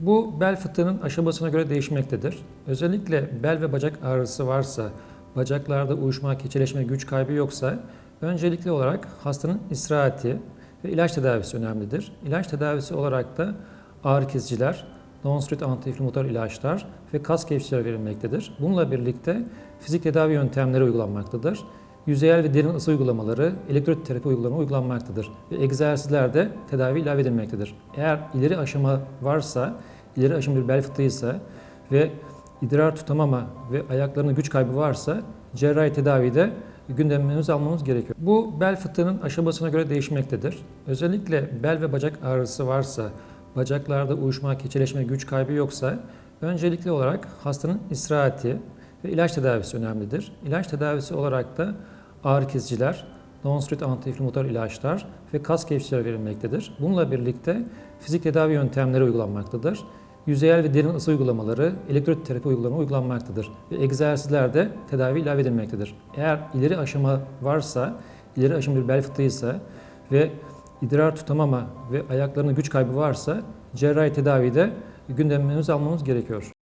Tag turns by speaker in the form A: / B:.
A: Bu bel fıtığının aşamasına göre değişmektedir. Özellikle bel ve bacak ağrısı varsa, bacaklarda uyuşma, keçeleşme, güç kaybı yoksa öncelikli olarak hastanın istirahati ve ilaç tedavisi önemlidir. İlaç tedavisi olarak da ağrı kesiciler, non-steroid antiinflamatuar ilaçlar ve kas gevşeticiler verilmektedir. Bununla birlikte fizik tedavi yöntemleri uygulanmaktadır. Yüzeyel ve derin ısı uygulamaları, elektrot terapi uygulama uygulanmaktadır. Ve egzersizler de tedavi ilave edilmektedir. Eğer ileri aşama varsa, ileri aşama bir bel fıtığıysa ve idrar tutamama ve ayaklarında güç kaybı varsa cerrahi tedavide gündemimize almamız gerekiyor. Bu bel fıtığının aşamasına göre değişmektedir. Özellikle bel ve bacak ağrısı varsa, bacaklarda uyuşma, keçeleşme, güç kaybı yoksa öncelikli olarak hastanın istirahati ve ilaç tedavisi önemlidir. İlaç tedavisi olarak da ağrı kesiciler, non-steroid antiinflamatuar ilaçlar ve kas gevşeticiler verilmektedir. Bununla birlikte fizik tedavi yöntemleri uygulanmaktadır. Yüzeyel ve derin ısı uygulamaları, elektrot terapi uygulama uygulanmaktadır. Ve egzersizler tedavi ilave edilmektedir. Eğer ileri aşama varsa, ileri aşama bir bel fıtığıysa ve idrar tutamama ve ayaklarında güç kaybı varsa cerrahi tedavide gündemimize almamız gerekiyor.